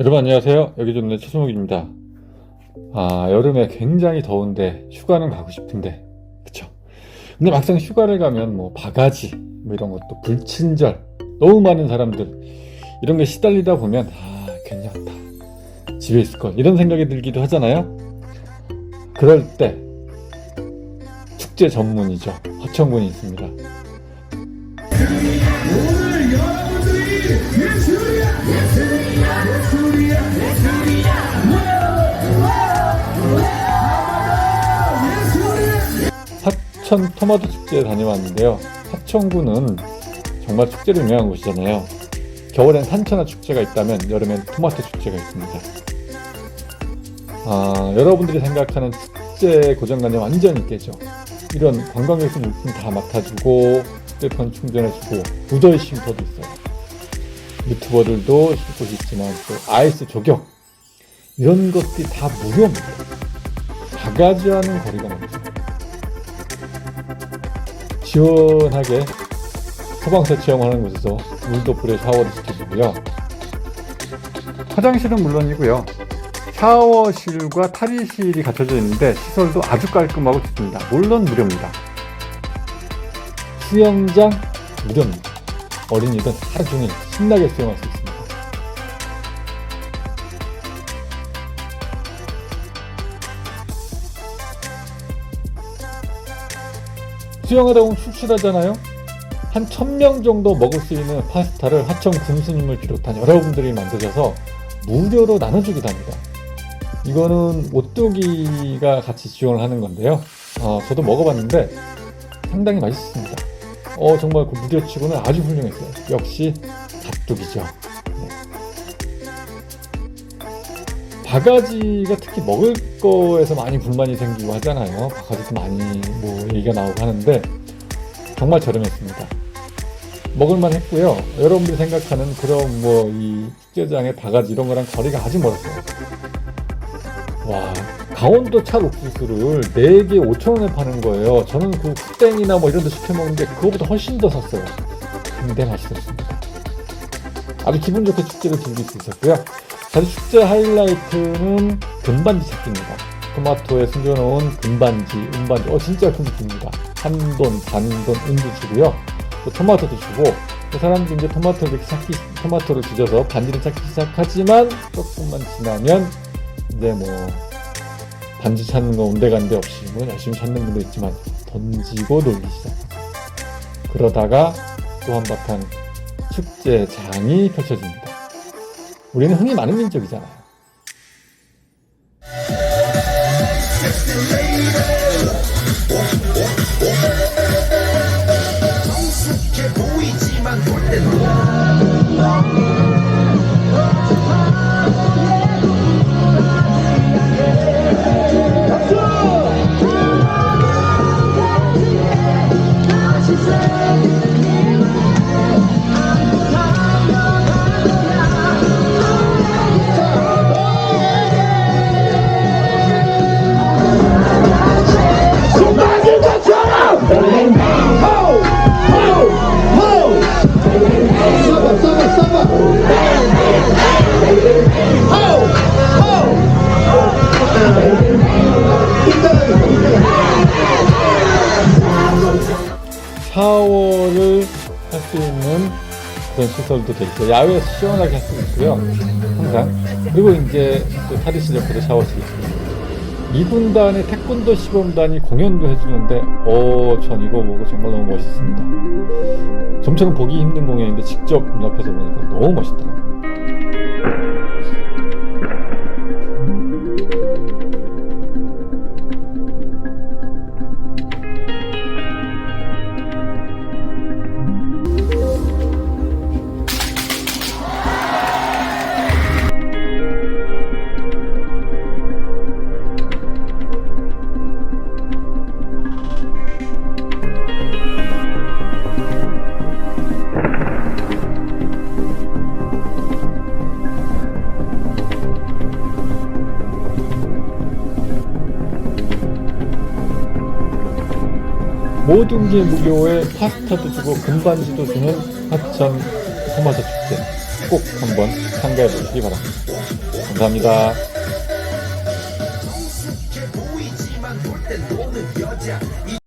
여러분 안녕하세요. 여기 좀내 최수목입니다. 아 여름에 굉장히 더운데 휴가는 가고 싶은데 그쵸? 근데 막상 휴가를 가면 뭐 바가지 뭐 이런 것도 불친절 너무 많은 사람들 이런 게 시달리다 보면 아 괜찮다 집에 있을 걸 이런 생각이 들기도 하잖아요. 그럴 때 축제 전문이죠 화천군이 있습니다. 사천 토마토 축제에 다녀왔는데요. 사천구는 정말 축제로 유명한 곳이잖아요. 겨울엔 산천어 축제가 있다면 여름엔 토마토 축제가 있습니다. 아, 여러분들이 생각하는 축제 고정관념 완전히 깨죠. 이런 관광객들 물품 다 맡아주고 휴대폰 충전해주고 무더위 쉼터도 있어요. 유튜버들도 쉴 곳이 있지만 또 아이스 조격 이런 것들이 다 무료입니다. 바가지와는 거리가 멀죠. 시원하게 소방서 체험하는 곳에서 물도 불에 샤워를 시켜주고요. 화장실은 물론이고요. 샤워실과 탈의실이 갖춰져 있는데 시설도 아주 깔끔하고 좋습니다. 물론 무료입니다. 수영장 무료입니다. 어린이들 하루 종일 신나게 수영할 수 있습니다. 수영하다 보면 출출하잖아요. 한 1000명 정도 먹을 수 있는 파스타를 하청 군수님을 비롯한 여러분들이 만드셔서 무료로 나눠주기도 합니다. 이거는 오뚜기가 같이 지원을 하는 건데요. 어, 저도 먹어봤는데 상당히 맛있습니다. 어, 정말 그 무료치고는 아주 훌륭했어요. 역시 닭두기죠. 네. 바가지가 특히 먹을 거에서 많이 불만이 생기고 하잖아요. 바가지도 많이 뭐 얘기가 나오고 하는데 정말 저렴했습니다. 먹을만 했고요. 여러분들이 생각하는 그런 뭐 이 축제장의 바가지 이런 거랑 거리가 아주 멀었어요. 와, 강원도 찰 옥수수를 4개 5,000원에 파는 거예요. 저는 그 흑땡이나 뭐 이런 데 시켜 먹는데 그거보다 훨씬 더 샀어요. 근데 맛있었습니다. 아주 기분 좋게 축제를 즐길 수 있었고요. 사실 축제 하이라이트는 금반지 찾기입니다. 토마토에 숨겨놓은 금반지, 은반지, 어 진짜 큰 느낌입니다. 한 돈, 반 돈, 은도 주고요. 또 토마토도 주고 그 사람들이 이제 토마토를 찾기, 토마토를 뒤져서 반지를 찾기 시작하지만 조금만 지나면 이제 뭐 반지 찾는 거 온데간데 없이 뭐 열심히 찾는 분도 있지만 던지고 놀기 시작합니다. 그러다가 또 한바탕 축제장이 펼쳐집니다. 우리는 흥이 많은 민족이잖아요. 샤워를 할 수 있는 그런 시설도 돼 있어요. 야외에서 시원하게 할 수 있고요. 항상. 그리고 이제 또 탈의실 옆에도 샤워실이 있습니다. 이 군단의 태권도 시범단이 공연도 해주는데, 어, 전 이거 보고 정말 너무 멋있습니다. 좀처럼 보기 힘든 공연인데 직접 옆에서 보니까 너무 멋있더라고요. 모든 게 무료에 파스타도 주고 금반지도 주는 하천 토마토 축제 꼭 한번 참가해 보시기 바랍니다. 감사합니다.